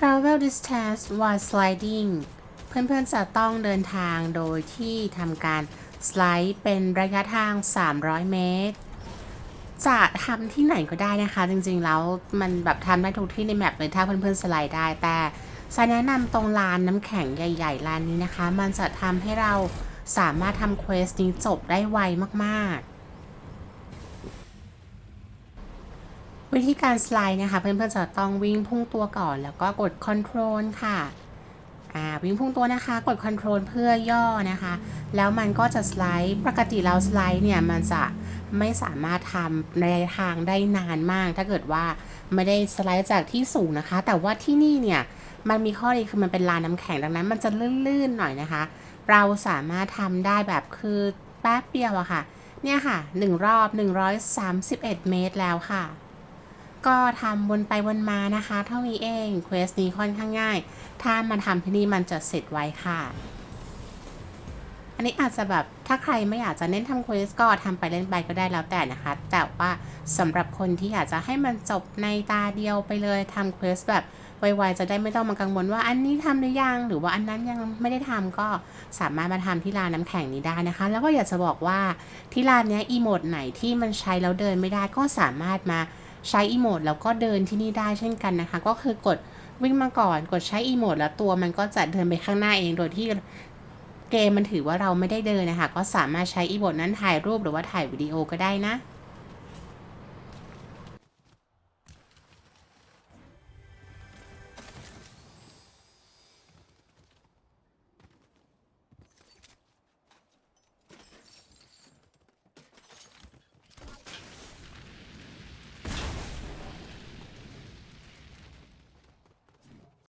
Travel distance while sliding เพื่อนๆจะต้องเดินทางโดยที่ทำการสไลด์เป็นระยะทาง 300 เมตร จะทำที่ไหนก็ได้นะคะ จริงๆแล้วมันแบบทำได้ทุกที่ในแมปเลยถ้าเพื่อนๆสไลด์ได้แต่สายแนะนำตรงลานน้ำแข็งใหญ่ๆลานนี้นะคะ มันจะทำให้เราสามารถทำเควสนี้จบได้ไวมากๆ วิธีการสไลด์นะคะ เพื่อนๆจะต้องวิ่งพุ่งตัวก่อน แล้วก็กด Control ค่ะวิ่งพุ่งตัวนะคะ กด Control เพื่อย่อนะคะ แล้วมันก็จะสไลด์ปกติแล้วสไลด์เนี่ย มันจะไม่สามารถทำในทางได้นานมาก ถ้าเกิดว่าไม่ได้สไลด์จากที่สูงนะคะ แต่ว่าที่นี่เนี่ย มันมีข้อดีคือมันเป็นลานน้ำแข็งดังนั้น มันจะลื่นๆหน่อยนะคะ เราสามารถทำได้แบบคือแป๊บเดียวอะค่ะ เนี่ยค่ะหนึ่งรอบ 131 เมตรแล้วค่ะ ก็ทำวนไปวนมานะคะเท่านี้เองเควสนี้ค่อนข้างง่าย ถ้ามาทำที่นี่มันจะเสร็จไวค่ะ อันนี้อาจจะแบบถ้าใครไม่อยากจะเน้นทำเควสก็ทำไปเล่นไปก็ได้แล้วแต่นะคะ แต่ว่าสำหรับคนที่อยากจะให้มันจบในตาเดียวไปเลยทำเควสแบบไวๆจะได้ไม่ต้องมากังวลว่าอันนี้ทำหรือยัง หรือว่าอันนั้นยังไม่ได้ทำก็สามารถมาทำที่ลานน้ำแข็งนี้ได้นะคะ แล้วก็อยากจะบอกว่าที่ลานนี้อีโมดไหนที่มันใช้แล้วเดินไม่ได้ก็สามารถมา ใช้อีโมดแล้วก็เดินที่นี่ได้เช่นกันนะคะ ก็คือกดวิ่งมาก่อนกดใช้อีโมดแล้วตัวมันก็จะเดินไปข้างหน้าเองโดยที่เกมมันถือว่าเราไม่ได้เดินนะคะ ก็สามารถใช้อีโมดนั้นถ่ายรูปหรือว่าถ่ายวิดีโอก็ได้นะ